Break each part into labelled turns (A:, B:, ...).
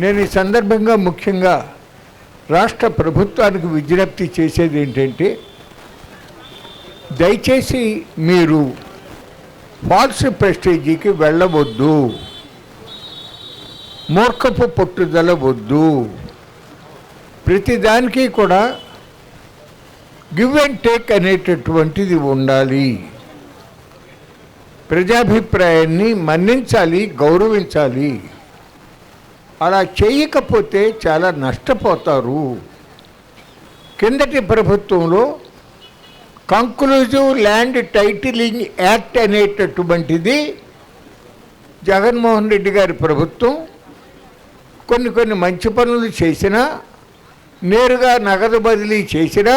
A: నేను ఈ సందర్భంగా ముఖ్యంగా రాష్ట్ర ప్రభుత్వానికి విజ్ఞప్తి చేసేది ఏంటంటే దయచేసి మీరు ఫాల్స్ ప్రెస్టేజీకి వెళ్ళవద్దు. మూర్ఖపు పట్టుదల వద్దు. ప్రతిదానికి కూడా గివ్ అండ్ టేక్ అనేటటువంటిది ఉండాలి. ప్రజాభిప్రాయాన్ని మన్నించాలి గౌరవించాలి. అలా చేయకపోతే చాలా నష్టపోతారు. కిందటి ప్రభుత్వంలో కంక్లూజివ్ ల్యాండ్ టైటిలింగ్ యాక్ట్ అనేటటువంటిది జగన్మోహన్ రెడ్డి గారి ప్రభుత్వం కొన్ని కొన్ని మంచి పనులు చేసినా నేరుగా నగదు బదిలీ చేసినా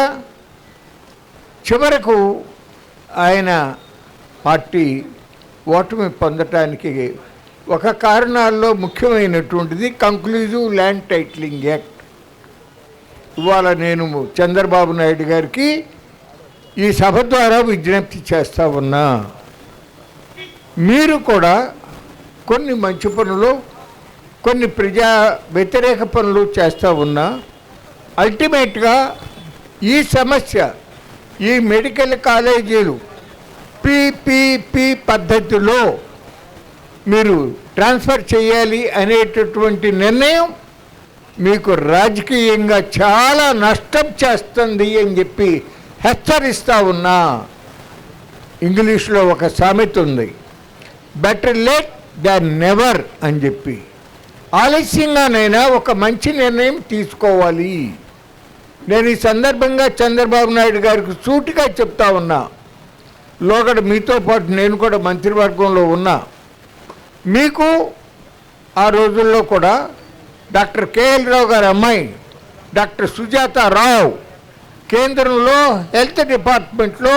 A: చివరకు ఆయన పార్టీ ఓటమి పొందటానికి ఒక కారణాల్లో ముఖ్యమైనటువంటిది కంక్లూజివ్ ల్యాండ్ టైటిలింగ్ యాక్ట్ ఇవాళ నేను చంద్రబాబు నాయుడు గారికి ఈ సభ ద్వారా విజ్ఞప్తి చేస్తా ఉన్నా. మీరు కూడా కొన్ని మంచి పనులు కొన్ని ప్రజా వ్యతిరేక పనులు చేస్తూ ఉన్నా. అల్టిమేట్గా ఈ సమస్య ఈ మెడికల్ కాలేజీలు పిపిపి పద్ధతిలో మీరు ట్రాన్స్ఫర్ చేయాలి అనేటటువంటి నిర్ణయం మీకు రాజకీయంగా చాలా నష్టం చేస్తుంది అని చెప్పి హెచ్చరిస్తూ ఉన్నా. ఇంగ్లీష్లో ఒక సామెత ఉంది. బెటర్ లేట్ దాన్ నెవర్ అని చెప్పి. ఆలస్యంగానైనా ఒక మంచి నిర్ణయం తీసుకోవాలి. నేను ఈ సందర్భంగా చంద్రబాబు నాయుడు గారికి సూటిగా చెప్తా ఉన్నా. లోగడ మీతో పాటు నేను కూడా మంత్రివర్గంలో ఉన్నా. మీకు ఆ రోజుల్లో కూడా డాక్టర్ కేఎల్ రావు గారి అమ్మాయి డాక్టర్ సుజాత రావు కేంద్రంలో హెల్త్ డిపార్ట్మెంట్లో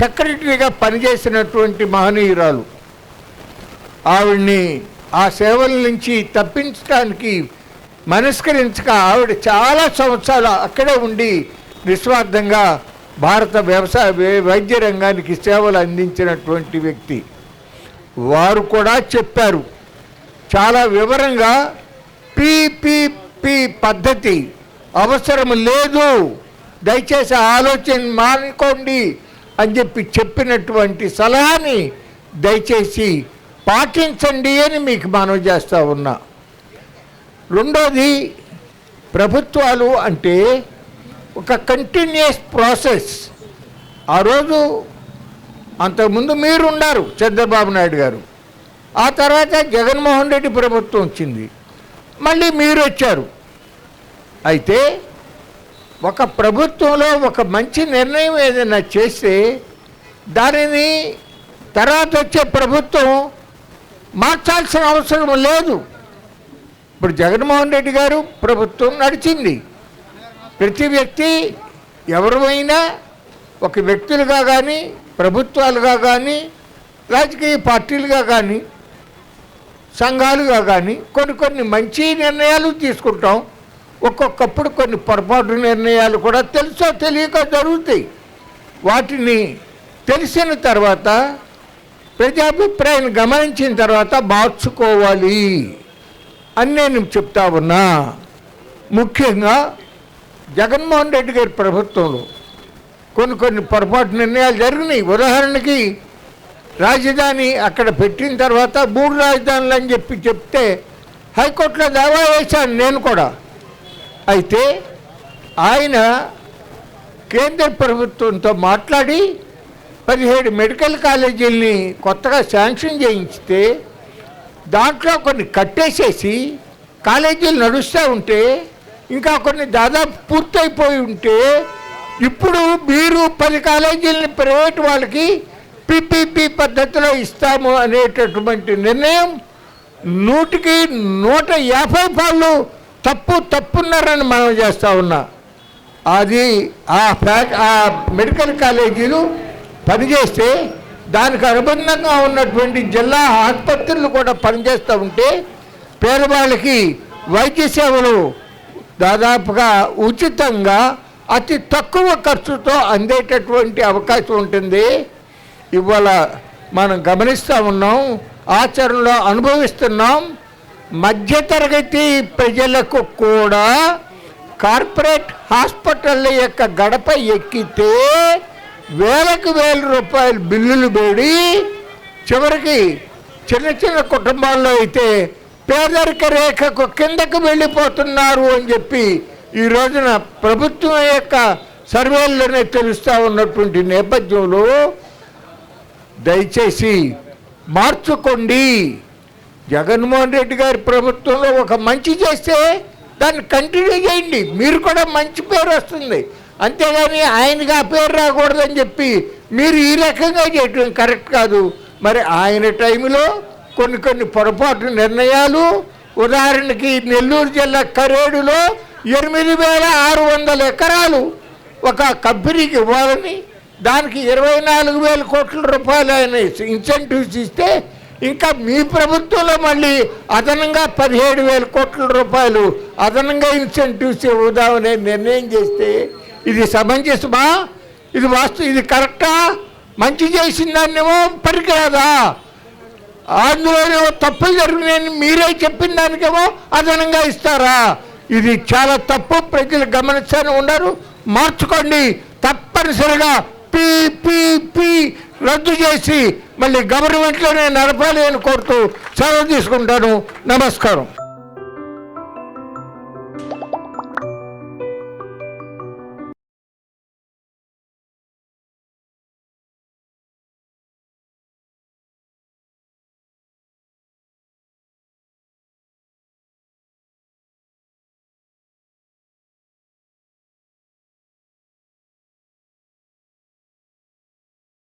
A: సెక్రటరీగా పనిచేసినటువంటి మహనీయురాలు. ఆవిడ్ని ఆ సేవల నుంచి తప్పించడానికి మనస్కరించక ఆవిడ చాలా సంవత్సరాలు అక్కడే ఉండి నిస్వార్థంగా భారత వ్యవసాయ వైద్య రంగానికి సేవలు అందించినటువంటి వ్యక్తి. వారు కూడా చెప్పారు. చాలా వివరంగా పిపిపి పద్ధతి అవసరం లేదు. దయచేసి ఆలోచన మానుకోండి అని చెప్పి చెప్పినటువంటి సలహాని దయచేసి పాటించండి అని మీకు మనవి చేస్తా ఉన్నా. రెండోది ప్రభుత్వాలు అంటే ఒక కంటిన్యూస్ ప్రాసెస్ ఆ రోజు అంతకుముందు మీరు ఉన్నారు చంద్రబాబు నాయుడు గారు. ఆ తర్వాత జగన్మోహన్ రెడ్డి ప్రభుత్వం వచ్చింది. మళ్ళీ మీరు వచ్చారు అయితే ఒక ప్రభుత్వంలో ఒక మంచి నిర్ణయం ఏదైనా చేస్తే దానిని తర్వాత వచ్చే ప్రభుత్వం మార్చాల్సిన అవసరం లేదు. ఇప్పుడు జగన్మోహన్ రెడ్డి గారు ప్రభుత్వం నడిచింది. ప్రతి వ్యక్తి ఎవరైనా ఒక వ్యక్తులుగా కానీ ప్రభుత్వాలుగా కానీ రాజకీయ పార్టీలుగా కానీ సంఘాలుగా కానీ కొన్ని కొన్ని మంచి నిర్ణయాలు తీసుకుంటాం. ఒక్కొక్కప్పుడు కొన్ని పొరపాటు నిర్ణయాలు కూడా తెలుసో తెలియక జరుగుతాయి. వాటిని తెలిసిన తర్వాత ప్రజాభిప్రాయాన్ని గమనించిన తర్వాత మార్చుకోవాలి అని నేను చెప్తా ఉన్నా. ముఖ్యంగా జగన్మోహన్ రెడ్డి గారి ప్రభుత్వంలో కొన్ని కొన్ని పొరపాటు నిర్ణయాలు జరిగినాయి. ఉదాహరణకి రాజధాని అక్కడ పెట్టిన తర్వాత మూడు రాజధానులు అని చెప్పి చెప్తే హైకోర్టులో దావా వేశాను నేను కూడా. అయితే ఆయన కేంద్ర ప్రభుత్వంతో మాట్లాడి పదిహేడు మెడికల్ కాలేజీల్ని కొత్తగా శాంక్షన్ చేయించితే దాంట్లో కొన్ని కట్టేసేసి కాలేజీలు నడుస్తూ ఉంటే ఇంకా కొన్ని దాదాపు పూర్తయిపోయి ఉంటే ఇప్పుడు మీరు పది కాలేజీలని ప్రైవేట్ వాళ్ళకి పిపిపి పద్ధతిలో ఇస్తాము అనేటటువంటి నిర్ణయం నూటికి నూట యాభై పాళ్ళు తప్పు తప్పున్నారని మనం చేస్తూ ఉన్నా. అది ఆ ఫ్యాక్ ఆ మెడికల్ కాలేజీలు పనిచేస్తే దానికి అనుబంధంగా ఉన్నటువంటి జిల్లా ఆసుపత్రులు కూడా పనిచేస్తూ ఉంటే పేదవాళ్ళకి వైద్య సేవలు దాదాపుగా ఉచితంగా అతి తక్కువ ఖర్చుతో అందేటటువంటి అవకాశం ఉంటుంది. ఇవాళ మనం గమనిస్తూ ఉన్నాం ఆచరణలో అనుభవిస్తున్నాం మధ్యతరగతి ప్రజలకు కూడా కార్పొరేట్ హాస్పిటల్ యొక్క గడప ఎక్కితే వేలకు వేల రూపాయలు బిల్లులు వేడి చివరికి చిన్న చిన్న కుటుంబాల్లో అయితే పేదరిక రేఖకు కిందకు వెళ్ళిపోతున్నారు అని చెప్పి ఈ రోజున ప్రభుత్వం యొక్క సర్వేల్లోనే తెలుస్తూ ఉన్నటువంటి నేపథ్యంలో దయచేసి మార్చుకోండి. జగన్మోహన్ రెడ్డి గారి ప్రభుత్వంలో ఒక మంచి చేస్తే దాన్ని కంటిన్యూ చేయండి. మీరు కూడా మంచి పేరు వస్తుంది. అంతేగాని ఆయనకి ఆ పేరు రాకూడదని చెప్పి మీరు ఈ రకంగా చేయటం కరెక్ట్ కాదు. మరి ఆయన టైంలో కొన్ని కొన్ని పొరపాటు నిర్ణయాలు ఉదాహరణకి నెల్లూరు జిల్లా కరేడులో ఎనిమిది వేల ఆరు వందల ఎకరాలు ఒక కంపెనీకి ఇవ్వాలని దానికి ఇరవై నాలుగు వేల కోట్ల రూపాయలు ఆయన ఇన్సెంటివ్స్ ఇస్తే ఇంకా మీ ప్రభుత్వంలో మళ్ళీ అదనంగా పదిహేడు వేల కోట్ల రూపాయలు అదనంగా ఇన్సెంటివ్స్ ఇవ్వదామనే నిర్ణయం చేస్తే ఇది సమంజసమా? ఇది వాస్తు ఇది కరెక్టా? మంచి చేసిన దాన్నేమో పనికిరాదా? అందులోనేమో తప్పులు జరిగినాయని మీరే చెప్పిన దానికేమో అదనంగా ఇస్తారా? ఇది చాలా తప్పు. ప్రజలు గమనిస్తూనే ఉన్నారు. మార్చుకోండి. తప్పనిసరిగా పీపీపీ రద్దు చేసి మళ్ళీ గవర్నమెంట్లోనే నడపాలి అని కోరుతూ సెలవు తీసుకుంటాను. నమస్కారం.